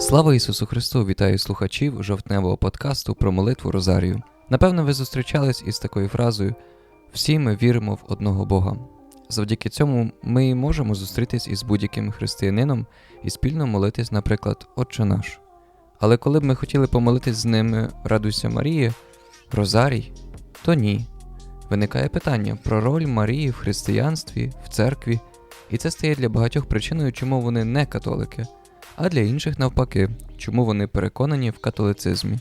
Слава Ісусу Христу! Вітаю слухачів жовтневого подкасту про молитву Розарію. Напевно, ви зустрічались із такою фразою Всі ми віримо в одного Бога. Завдяки цьому ми можемо зустрітись із будь-яким християнином і спільно молитись, наприклад, Отче наш. Але коли б ми хотіли помолитись з ними Радуйся Марії, Розарій, то ні. Виникає питання про роль Марії в християнстві, в церкві, і це стає для багатьох причиною, чому вони не католики, а для інших навпаки, чому вони переконані в католицизмі.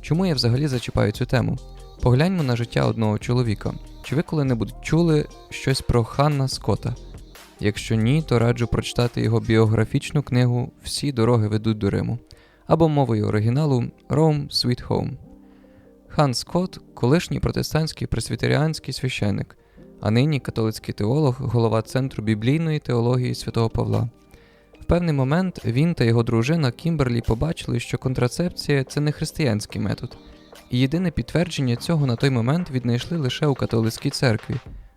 Чому я взагалі зачіпаю цю тему? Погляньмо на життя одного чоловіка. Чи ви коли-небудь чули щось про Ханна Скотта? Якщо ні, то раджу прочитати його біографічну книгу Всі дороги ведуть до Риму або мовою оригіналу Rome Sweet Home. Хан Скотт колишній протестантський пресвітеріанський священник, а нині католицький теолог, голова Центру біблійної теології святого Павла. В певний момент він та його дружина Кімберлі побачили, що контрацепція це не християнський метод, і єдине підтвердження цього на той момент віднайшли лише у католицькій церкві.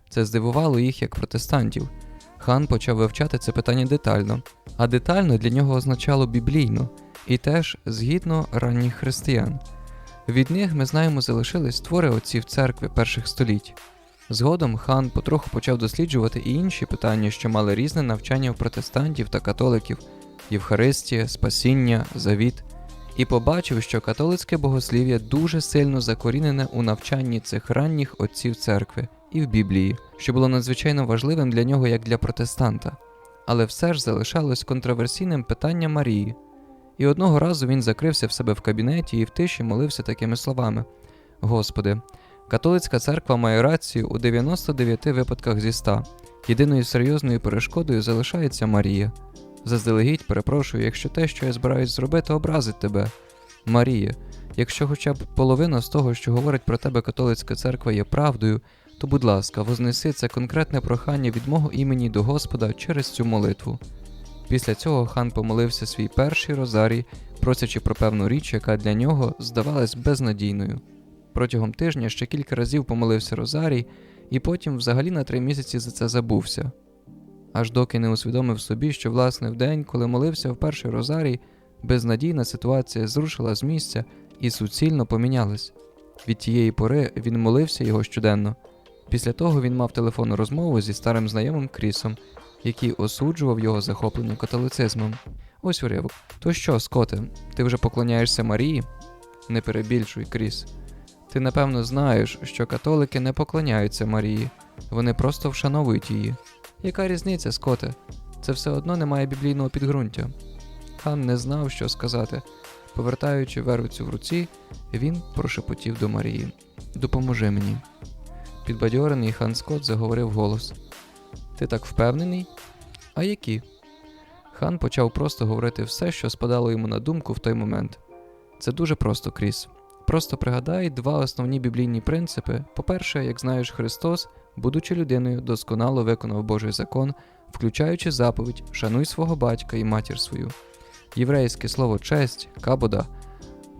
Це здивувало їх як протестантів. Хан почав вивчати це питання детально, а детально для нього означало біблійно і теж згідно ранніх християн. Від них ми знаємо залишились твори отців церкви перших століть. Згодом хан потроху почав досліджувати і інші питання, що мали різне навчання в протестантів та католиків Євхаристія, Спасіння, Завіт, і побачив, що католицьке богослів'я дуже сильно закорінене у навчанні цих ранніх отців церкви і в Біблії, що було надзвичайно важливим для нього як для протестанта, але все ж залишалось контроверсійним питання Марії. І одного разу він закрився в себе в кабінеті і в тиші молився такими словами: Господи, католицька церква має рацію у 99 випадках зі 100. Єдиною серйозною перешкодою залишається Марія. Заздалегідь перепрошую, якщо те, що я збираюсь зробити, образить тебе. Марія, якщо хоча б половина з того, що говорить про тебе католицька церква, є правдою, то, будь ласка, вознеси це конкретне прохання від мого імені до Господа через цю молитву. Після цього хан помолився свій перший розарій, просячи про певну річ, яка для нього здавалась безнадійною. Протягом тижня ще кілька разів помолився Розарій, і потім взагалі на три місяці за це забувся. Аж доки не усвідомив собі, що, власне, в день, коли молився в перший Розарій, безнадійна ситуація зрушила з місця і суцільно помінялась. Від тієї пори він молився його щоденно. Після того він мав телефонну розмову зі старим знайомим Крісом, який осуджував його захоплення католицизмом. Ось уривок. То що, Скоте, ти вже поклоняєшся Марії? Не перебільшуй, Кріс. Ти напевно знаєш, що католики не поклоняються Марії, вони просто вшановують її. Яка різниця, Скоте? Це все одно не має біблійного підґрунтя. Хан не знав, що сказати. Повертаючи вервицю в руці, він прошепотів до Марії: Допоможи мені. Підбадьорений хан Скот заговорив голос: Ти так впевнений? А які? Хан почав просто говорити все, що спадало йому на думку в той момент. Це дуже просто, Кріс. Просто пригадай два основні біблійні принципи. По-перше, як знаєш, Христос, будучи людиною, досконало виконав Божий закон, включаючи заповідь Шануй свого батька і матір свою. Єврейське слово честь, кабода,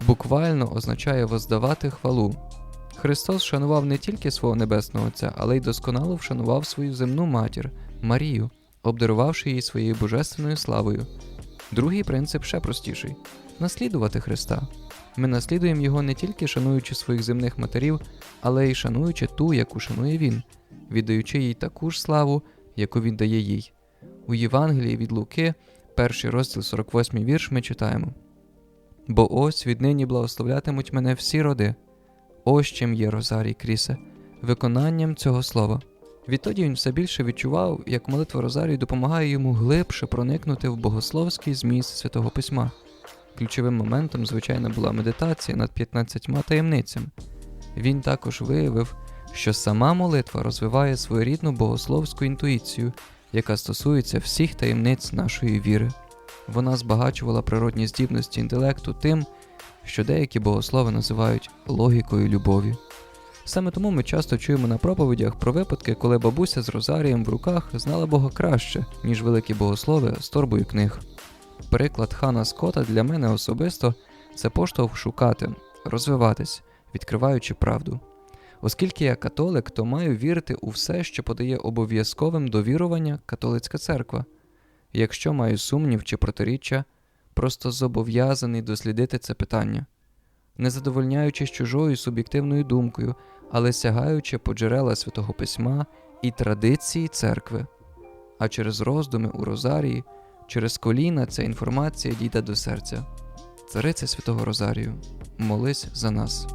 буквально означає воздавати хвалу. Христос шанував не тільки свого небесного Отця, але й досконало вшанував свою земну матір Марію, обдарувавши її своєю божественною славою. Другий принцип ще простіший наслідувати Христа. Ми наслідуємо його не тільки шануючи своїх земних матерів, але й шануючи ту, яку шанує він, віддаючи їй таку ж славу, яку він дає їй. У Євангелії від Луки, перший розділ 48 вірш, ми читаємо: Бо ось віднині благословлятимуть мене всі роди. Ось чим є Розарій Крісе, виконанням цього слова. Відтоді він все більше відчував, як молитва Розарію допомагає йому глибше проникнути в богословський зміст святого письма. Ключовим моментом, звичайно, була медитація над 15 таємницями. Він також виявив, що сама молитва розвиває своєрідну богословську інтуїцію, яка стосується всіх таємниць нашої віри. Вона збагачувала природні здібності інтелекту тим, що деякі богослови називають логікою любові. Саме тому ми часто чуємо на проповідях про випадки, коли бабуся з розарієм в руках знала Бога краще, ніж великі богослови з торбою книг. Приклад хана Скота для мене особисто це поштовх шукати, розвиватись, відкриваючи правду. Оскільки я католик, то маю вірити у все, що подає обов'язковим довірування католицька церква. Якщо маю сумнів чи протиріччя, просто зобов'язаний дослідити це питання, не задовольняючись чужою суб'єктивною думкою, але сягаючи по джерела святого письма і традиції церкви. А через роздуми у Розарії, через коліна ця інформація дійде до серця. Цариця Святого Розарію, молись за нас.